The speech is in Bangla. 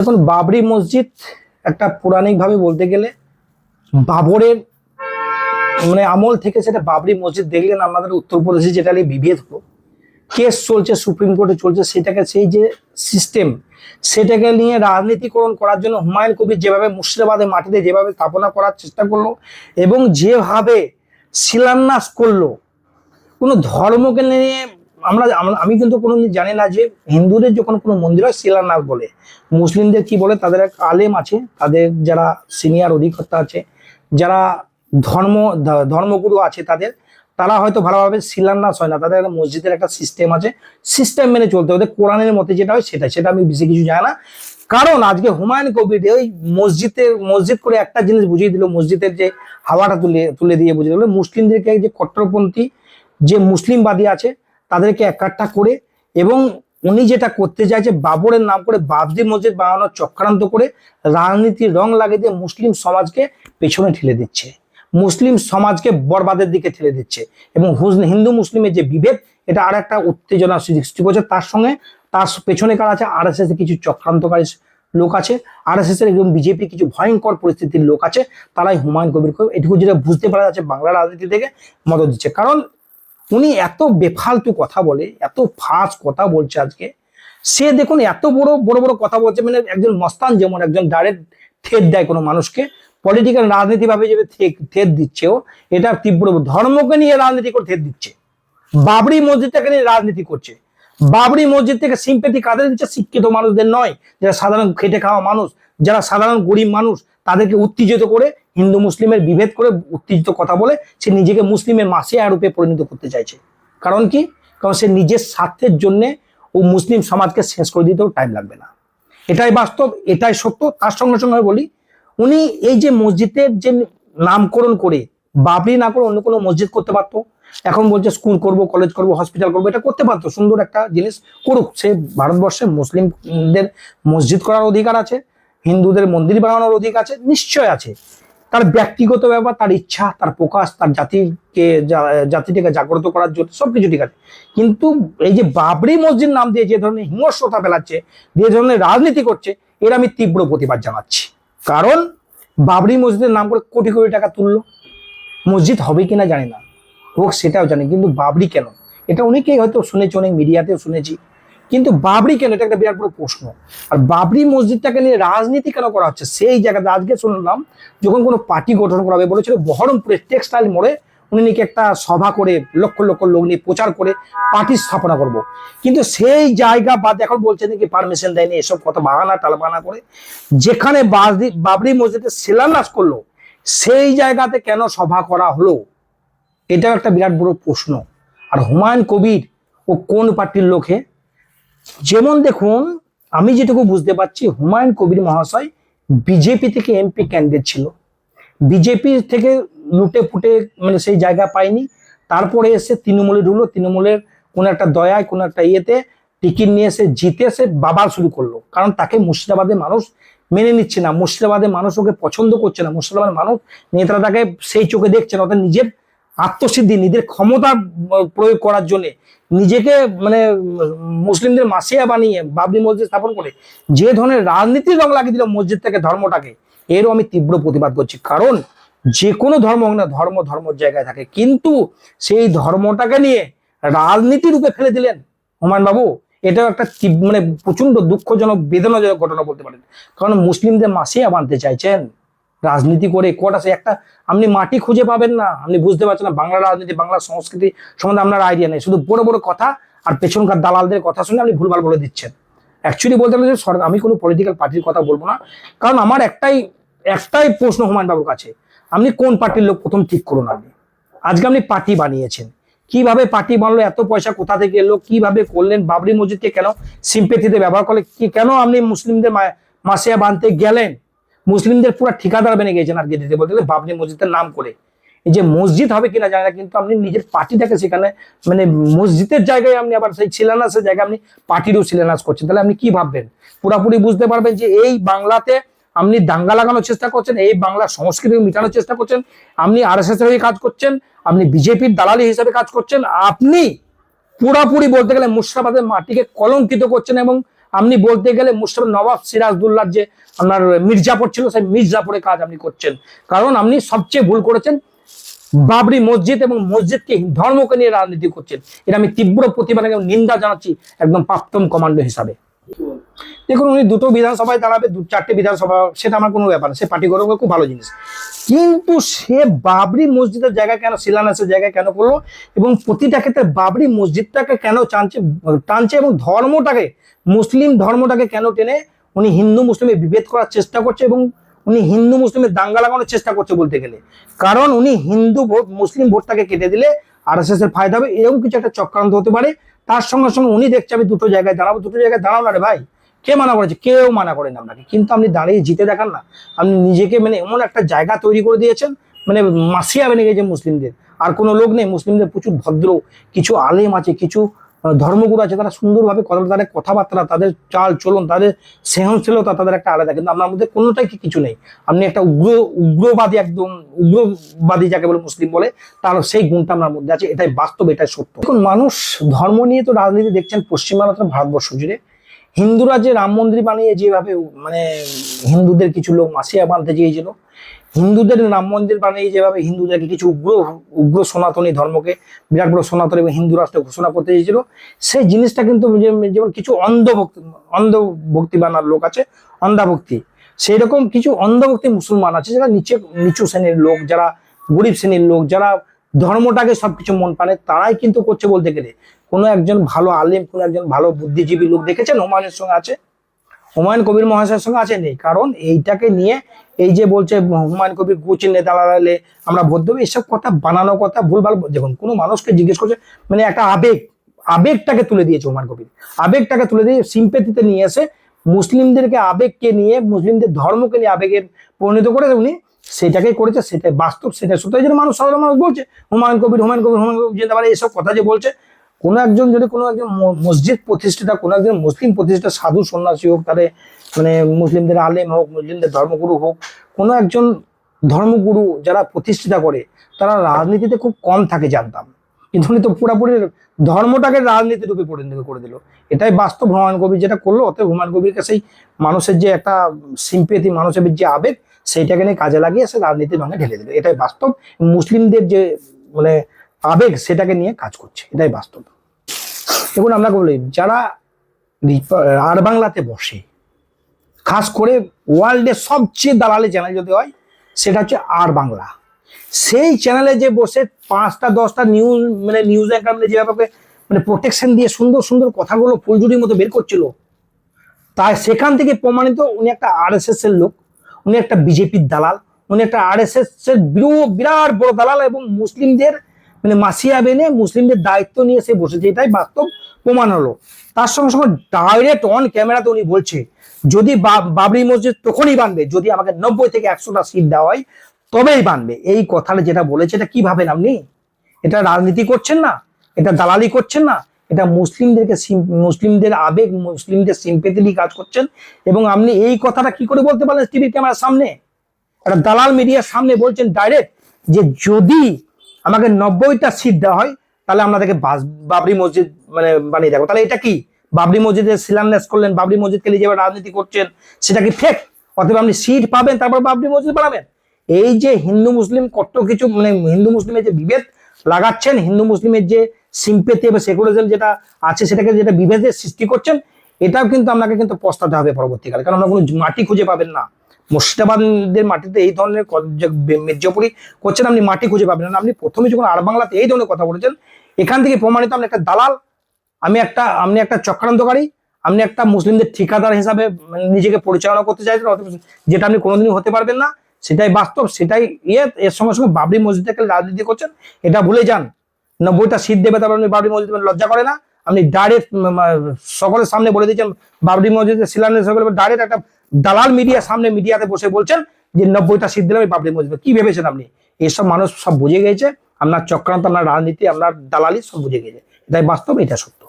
এখন বাবরি মসজিদ একটা পৌরাণিক ভাবে বলতে গেলে বাবরের মানে আমল থেকে সেটা বাবরি মসজিদ দেখলেন আমাদের উত্তরপ্রদেশে যেটা নিয়ে বিভেদ হলো। কেস চলছে, সুপ্রিম কোর্টে চলছে, সেটাকে সেই যে সিস্টেম সেটাকে নিয়ে রাজনীতিকরণ করার জন্য হুমায়ুন কবির যেভাবে মুর্শিদাবাদের মাটিতে যেভাবে স্থাপনা করার চেষ্টা করল এবং যেভাবে শিলান্যাস করল, কোনো ধর্মকে নিয়ে আমরা আমি কিন্তু কোনোদিন জানি না যে হিন্দুদের যখন কোনো মন্দির হয়, শিলান্যাস বলে। মুসলিমদের কি বলে? তাদের এক আলেম আছে, তাদের যারা সিনিয়র অধিকর্তা আছে, যারা ধর্ম ধর্মগুরু আছে তাদের, তারা হয়তো ভালোভাবে শিলান্যাস হয় না। তাদের একটা মসজিদের একটা সিস্টেম আছে সিস্টেম মেনে চলতে ওদের কোরআনের মতে যেটা হয় সেটা সেটা আমি বেশি কিছু জানি না। কারণ আজকে হুমায়ুন কবির ওই মসজিদের, মসজিদ করে একটা জিনিস বুঝিয়ে দিল, মসজিদের যে হাওয়াটা তুলে তুলে দিয়ে বুঝিয়ে দিল, মুসলিমদেরকে যে কট্টরপন্থী যে মুসলিমবাদী আছে তাদেরকে একাট্টা করে এবং উনি যেটা করতে চাইছে, বাবরের নাম করে বাবরি মসজিদ বানানোর চক্রান্ত করে রাজনীতির রং লাগিয়ে দিয়ে মুসলিম সমাজকে পেছনে ঠেলে দিচ্ছে। মুসলিম সমাজকে বরবাদের দিকে ঠেলে দিচ্ছে এবং হিন্দু মুসলিমের যে বিভেদ, এটা আর একটা উত্তেজনা সৃষ্টি করছে। তার সঙ্গে তার পেছনে কার আছে? আর কিছু চক্রান্তকারী লোক আছে। আর এস এস এর এবং বিজেপি কিছু ভয়ঙ্কর পরিস্থিতির লোক আছে। তারাই হুমায়ুন কবিরকে এটুকু যেটা বুঝতে পারা যাচ্ছে বাংলা রাজনীতি থেকে মদত দিচ্ছে। কারণ উনি এত বেফালতু কথা বলে, এত ফাঁস কথা বলছে আজকে। সে দেখুন এত বড় বড় বড় কথা বলছে মানে একজন মস্তান যেমন একজন ডাইরেক্ট থেট দেয় কোনো মানুষকে পলিটিক্যাল রাজনীতি ভাবে যে থেট দিচ্ছে ও, এটা তীব্র ধর্মকে নিয়ে রাজনীতি করে থেট দিচ্ছে। বাবরি মসজিদটাকে নিয়ে রাজনীতি করছে। বাবরি মসজিদ থেকে সিম্পেথি কাদের দিচ্ছে? শিক্ষিত মানুষদের নয়, যারা সাধারণ খেটে খাওয়া মানুষ, যারা সাধারণ গরিব মানুষ, তাদেরকে উত্তেজিত করে হিন্দু মুসলিমের বিভেদ করে উত্তেজিত কথা বলে সে নিজেকে মুসলিমের মাসিয়া রূপে পরিণত করতে চাইছে। কারণ কি? কারণ সে নিজের স্বার্থের জন্য ও মুসলিম সমাজকে শেষ করে দিতেও টাইম লাগবে না। এটাই বাস্তব, এটাই সত্য। তার সঙ্গে সঙ্গে বলি, উনি এই যে মসজিদের যে নামকরণ করে, বাবরি না করে অন্য কোনো মসজিদ করতে পারতো। এখন বলছে স্কুল করব কলেজ করব হসপিটাল করব, এটা করতে পারতো। সুন্দর একটা জিনিস করুক। সে ভারতবর্ষে মুসলিমদের মসজিদ করার অধিকার আছে, হিন্দুদের মন্দির বানানোর অধিকার আছে, নিশ্চয় আছে। তার ব্যক্তিগত ব্যাপার, তার ইচ্ছা, তার প্রকাশ, তার জাতিকে জাতিটাকে জাগ্রত করার জন্য সবকিছু ঠিক আছে। কিন্তু এই যে বাবরি মসজিদ নাম দিয়ে যে ধরনের হিংস্রতা ফেলাচ্ছে, যে ধরনের রাজনীতি করছে, এর আমি তীব্র প্রতিবাদ জানাচ্ছি। কারণ বাবরি মসজিদের নাম করে কোটি কোটি টাকা তুললো। মসজিদ হবে কিনা জানি না। হোক সেটাও জানি, কিন্তু বাবরি কেন? এটা অনেকেই হয়তো শুনেছি, অনেক মিডিয়াতেও শুনেছি। কিন্তু বাবরি কেন? এটা একটা বিরাট বড় প্রশ্ন। আর বাবরি মসজিদটাকে নিয়ে রাজনীতি কেন করা হচ্ছে? সেই জায়গাতে আজকে শুনলাম, যখন কোনো পার্টি গঠন করা হবে বলেছিল, বহরমপুরে টেক্সটাইল মোড়ে উনি নাকি একটা সভা করে, লক্ষ লক্ষ লোক নিয়ে প্রচার করে পার্টি স্থাপনা করব। কিন্তু সেই জায়গা বাদ এখন বলছে নাকি পারমিশন দেয়নি, এসব কত বাহানা টালবাহানা করে। যেখানে বাবরি- বাবরি মসজিদে শিলান্যাস করল, সেই জায়গাতে কেন সভা করা হলো? এটাও একটা বিরাট বড় প্রশ্ন। আর হুমায়ুন কবির ও কোন পার্টির লোকে যেমন দেখুন, আমি যেটুকু বুঝতে পারছি, হুমায়ুন কবির মহাশয় বিজেপি থেকে এমপি ক্যান্ডিডেট ছিল। বিজেপি থেকে লুটে ফুটে মানে সেই জায়গা পায়নি। তারপরে এসে তৃণমূলে ঢুকলো। তৃণমূলের কোনো একটা দয়ায়, কোনো একটা ইয়েতে টিকিট নিয়ে এসে জিতে এসে বাবার শুরু করল। কারণ তাকে মুর্শিদাবাদের মানুষ মেনে নিচ্ছে না। মুর্শিদাবাদের মানুষ ওকে পছন্দ করছে না। মুর্শিদাবাদের মানুষ নেতারা তাকে সেই চোখে দেখছে না। অর্থাৎ নিজের আত্মসিদ্ধি, নিজের ক্ষমতা প্রয়োগ করার জন্য নিজেকে মানে মুসলিমদের মাসিয়া বানিয়ে বাবরি মসজিদ স্থাপন করে যে ধরনের রাজনীতির রং লাগিয়ে দিল মসজিদ থেকে ধর্মটাকে, এরও আমি তীব্র প্রতিবাদ করছি। কারণ যে কোনো ধর্ম হোক না, ধর্ম ধর্মের জায়গায় থাকে। কিন্তু সেই ধর্মটাকে নিয়ে রাজনীতি রূপে ফেলে দিলেন হুমায়ুন বাবু। এটাও একটা মানে প্রচণ্ড দুঃখজনক, বেদনাজনক ঘটনা বলতে পারেন। কারণ মুসলিমদের মাসিয়া বানতে চাইছেন। রাজনীতি করে কটা সে একটা, আপনি মাটি খুঁজে পাবেন না। আপনি বুঝতে পারছেন না, বাংলা রাজনীতি, বাংলা সংস্কৃতি সম্বন্ধে আপনার আইডিয়া নেই। শুধু বড় বড় কথা আর পেছনকার দালালদের কথা শুনে আপনি ভুলভাল বলে দিচ্ছেন। অ্যাকচুয়ালি বলতে গেলে সরকার আমি কোনো পলিটিক্যাল পার্টির কথা বলব না। কারণ আমার একটাই একটাই প্রশ্ন হুমায়ুন বাবুর কাছে, আপনি কোন পার্টির লোক প্রথম ঠিক করুন আপনি? আজকে আপনি পার্টি বানিয়েছেন। কীভাবে পার্টি বানলো, এত পয়সা কোথা থেকে এলো, কীভাবে করলেন, বাবরি মসজিদকে কেন সিম্পেথিতে ব্যবহার করলে কি, কেন আপনি মুসলিমদের মাসিয়া বানতে গেলেন? মুসলিমদের পুরো ঠিকাদার বেনে গেছেন আর দিতে। বলতে গেলে বাবরি মসজিদের নাম করে। এই যে মসজিদ হবে কিনা জানি না, কিন্তু আপনি নিজের পার্টিটাকে সেখানে মানে মসজিদের জায়গায় আপনি আবার সেই শিলান্যাসের জায়গায় আপনি পার্টিরও শিলান্যাস করছেন। তাহলে আপনি কি ভাববেন? পুরাপুরি বুঝতে পারবেন যে এই বাংলাতে আপনি দাঙ্গা লাগানোর চেষ্টা করছেন, এই বাংলা সংস্কৃতি মিটানোর চেষ্টা করছেন, আপনি আর এস এস হয়ে কাজ করছেন, আপনি বিজেপির দালালি হিসেবে কাজ করছেন, আপনি পুরাপুরি বলতে গেলে মুর্শিদাবাদের মাটিকে কলঙ্কিত করছেন এবং আপনি বলতে গেলে মুসলিম নবাব সিরাজদুল্লাহ যে আপনার মির্জাপুর ছিল, সেই মির্জাপুরে কাজ আপনি করছেন। কারণ আপনি সবচেয়ে ভুল করেছেন, বাবরি মসজিদ এবং মসজিদকে ধর্মকে নিয়ে রাজনীতি করছেন। এটা আমি তীব্র প্রতিবাদ নিন্দা জানাচ্ছি একদম প্রাপ্তম কমান্ডো হিসাবে। দেখুন, উনি দুটো বিধানসভায় দাঁড়াবে, দু চারটে বিধানসভা, সেটা আমার কোনো ব্যাপার সে পার্টি গরম খুব ভালো জিনিস। কিন্তু সে বাবরি মসজিদের জায়গায় কেন, শিলান্যাসের জায়গায় কেন করল? এবং প্রতিটা ক্ষেত্রে বাবরি মসজিদটাকে কেন টানছে টানছে এবং ধর্মটাকে, মুসলিম ধর্মটাকে কেন টেনে উনি হিন্দু মুসলিমে বিভেদ করার চেষ্টা করছে এবং উনি হিন্দু মুসলিমের দাঙ্গা লাগানোর চেষ্টা করছে বলতে গেলে। কারণ উনি হিন্দু ভোট, মুসলিম ভোটটাকে কেটে দিলে আর এর ফায়দা হবে এরকম কিছু একটা চক্রান্ত হতে পারে। তার সঙ্গে সঙ্গে উনি দেখছে, আমি দুটো জায়গায় দাঁড়াবো, দুটো জায়গায় দাঁড়াও না রে ভাই। কে মানা করেছে? কেউ মানা করেন আপনাকে। কিন্তু আপনি দাঁড়িয়ে জিতে দেখান না। আপনি নিজেকে মানে এমন একটা জায়গা তৈরি করে দিয়েছেন মানে মাসিয়া বেনে গেছে মুসলিমদের। আর কোনো লোক নেই, মুসলিমদের প্রচুর ভদ্র, কিছু আলেম আছে, কিছু ধর্মগুরু আছে, তারা সুন্দরভাবে কথা তাদের কথাবার্তা, তাদের চাল চলন, তাদের সহনশীলতা তাদের একটা আলাদা। কিন্তু আপনার মধ্যে কোনোটাই কি- কিছু নেই। আপনি একটা উগ্র, উগ্রবাদী একদম, উগ্রবাদী যাকে বলে মুসলিম বলে, তার সেই গুণটা আপনার মধ্যে আছে, এটাই বাস্তব, এটাই সত্য। এখন মানুষ ধর্ম নিয়ে তো রাজনীতি দেখছেন পশ্চিমবাংলা ভারতবর্ষ জুড়ে। হিন্দুরা যে রাম মন্দির বানিয়ে যেভাবে মানে হিন্দুদের কিছু লোক মাসিয়া বাঁধতে চেয়েছিল হিন্দুদের রাম মন্দির বানিয়ে যেভাবে হিন্দুদেরকে কিছু উগ্র উগ্র সনাতনী ধর্মকে, বিরাট বড় সনাতন এবং হিন্দু রাষ্ট্র ঘোষণা করতে চেয়েছিল, সেই জিনিসটা কিন্তু যেমন কিছু অন্ধভক্তি অন্ধ ভক্তি বানার লোক আছে, অন্ধাভক্তি। সেই রকম কিছু অন্ধভক্তি মুসলমান আছে, যারা নিচে, নিচু শ্রেণির লোক, যারা গরিব শ্রেণির লোক, যারা ধর্মটাকে সবকিছু মন পানে তারাই কিন্তু করছে বলতে গেলে। কোনো একজন ভালো আলেম, কোনো একজন ভালো বুদ্ধিজীবী লোক দেখেছেন? হুমায়ুনের সঙ্গে আছে? হুমায়ুন কবির মহাশয়ের সঙ্গে আছে নেই। কারণ এইটাকে নিয়ে এই যে বলছে, হুমায়ুন কবির গুচিনে দাঁড়ালে আমরা ভোট এসব কথা বানানো কথা ভুলভাল দেখুন, কোনো মানুষকে জিজ্ঞেস করছে মানে একটা আবেগ, আবেগটাকে তুলে দিয়েছে হুমায়ুন কবির। আবেগটাকে তুলে দিয়ে সিম্পেথিতে নিয়ে এসে মুসলিমদেরকে আবেগকে নিয়ে, মুসলিমদের ধর্মকে নিয়ে আবেগের পরিণত করে উনি, সেটাকেই করেছে, সেটাই বাস্তব, সেটাই সত্য। মানুষ, সাধারণ মানুষ বলছে, হুমায়ুন কবির হুমায়ুন কবির হুমায়ুন কবির, জিন্দাবাদ, এইসব কথা যে বলছে কোনো একজন যদি কোনো একজন মসজিদ প্রতিষ্ঠিতা, কোনো একজন মুসলিম প্রতিষ্ঠা সাধু, সন্ন্যাসী হোক, তাদের মানে মুসলিমদের আলেম হোক, মুসলিমদের ধর্মগুরু হোক, কোনো একজন ধর্মগুরু যারা প্রতিষ্ঠিতা করে, তারা রাজনীতিতে খুব কম থাকে জানতাম। কিন্তু উনি তো পুরোপুরি ধর্মটাকে রাজনীতি রূপে পরিণত করে দিল। এটাই বাস্তব হুমায়ুন কবির যেটা করল, অতএব হুমায়ুন কবিরকে সেই মানুষের যে একটা সিম্পেথি মানুষের যে আবেগ, সেইটাকে নিয়ে কাজে লাগিয়ে সে রাজনীতির রঙে ঢেলে দিল। এটাই বাস্তব। মুসলিমদের যে মানে আবেগ সেটাকে নিয়ে কাজ করছে, এটাই বাস্তব। দেখুন, আমরা বলি, যারা আর বাংলাতে বসে, খাস করে ওয়ার্ল্ডের সবচেয়ে দালালি চ্যানেল যদি হয়, সেটা হচ্ছে আর বাংলা। সেই চ্যানেলে যে বসে পাঁচটা, দশটা নিউজ মানে নিউজ অ্যাঙ্কার মানে যেভাবে মানে প্রোটেকশন দিয়ে সুন্দর সুন্দর কথাগুলো ফুলঝুরির মতো বের করছিল, তাই সেখান থেকে প্রমাণিত উনি একটা আর এর লোক, উনি একটা বিজেপির দালাল, উনি একটা আর এর বিরো- বিরাট বড় দালাল এবং মুসলিমদের মানে মাসিয়া বেনে মুসলিমদের দায়িত্ব নিয়ে সে বসেছে, এটাই বাস্তব প্রমাণ হলো। তার সঙ্গে সঙ্গে ডাইরেক্ট অন ক্যামেরাতে উনি বলছে, যদি বাবরি মসজিদ তখনই বানবে, যদি আমাকে নব্বই থেকে একশোটা সিট দেওয়া হয়, তবেই বানবে। এই কথাটা যেটা বলেছে, এটা কি ভাবেন আপনি এটা রাজনীতি করছেন না? এটা দালালি করছেন না? এটা মুসলিমদেরকে মুসলিমদের আবেগ, মুসলিমদের সিম্পেথি নিয়ে কাজ করছেন এবং আপনি এই কথাটা কি করে বলতে পারলেন টিভির ক্যামেরার সামনে? একটা দালাল মিডিয়ার সামনে বলছেন ডাইরেক্ট যে যদি আমাকে নব্বইটা সিট দেওয়া হয়, তাহলে আপনাদেরকে বাবরি মসজিদ মানে বানিয়ে দেবো তাহলে এটা কি? বাবরি মসজিদের শিলান্যাস করলেন, বাবরি মসজিদকে নিয়ে যেভাবে রাজনীতি করছেন, সেটা কি ফেক অথবা আপনি সিট পাবেন, তারপর বাবরি মসজিদ বানাবেন। এই যে হিন্দু মুসলিম কত কিছু মানে হিন্দু মুসলিমের যে বিভেদ লাগাচ্ছেন, হিন্দু মুসলিমের যে সিম্পেথি বা সেকুলারিজম যেটা আছে, সেটাকে যেটা বিভেদের সৃষ্টি করছেন, এটাও কিন্তু আপনাকে কিন্তু পস্তাতে হবে পরবর্তীকালে। কারণ আমরা কোনো মাটি খুঁজে পাবেন না। মুর্শিদাবাদের মাটিতে এই ধরনের মির্জাপুরি করছেন, আপনি মাটি খুঁজে পাবেন। না আপনি প্রথমে যখন আর বাংলাতে এই ধরনের কথা বলেছেন, এখান থেকে প্রমাণিত আপনি একটা দালাল, আমি একটা, আপনি একটা চক্রান্তকারী, আপনি একটা মুসলিমদের ঠিকাদার হিসাবে মানে নিজেকে পরিচালনা করতে চাইছেন যেটা আপনি কোনোদিনই হতে পারবেন না, সেটাই বাস্তব, সেটাই ইয়ে এর সঙ্গে সঙ্গে বাবরি মসজিদ থেকে রাজনীতি করছেন, এটা ভুলে যান। নব্বইটা সিট দেবে, তারপর আপনি বাবরি মসজিদ লজ্জা করে না। আপনি ডাইরেক্ট সকলের সামনে বলে দিয়েছেন বাবরি মসজিদের শিলান্যাস ডাইরেক্ট একটা দালাল মিডিয়া সামনে মিডিয়াতে বসে বলছেন যে নব্বইটা সিট দিলাম বাবরি মসজিদ। কি ভেবেছেন আপনি? এসব মানুষ সব বুঝে গেছে, আপনার চক্রান্ত, আপনার রাজনীতি, আপনার দালালি সব বুঝে গেছে। তাই বাস্তব, এটা সত্য।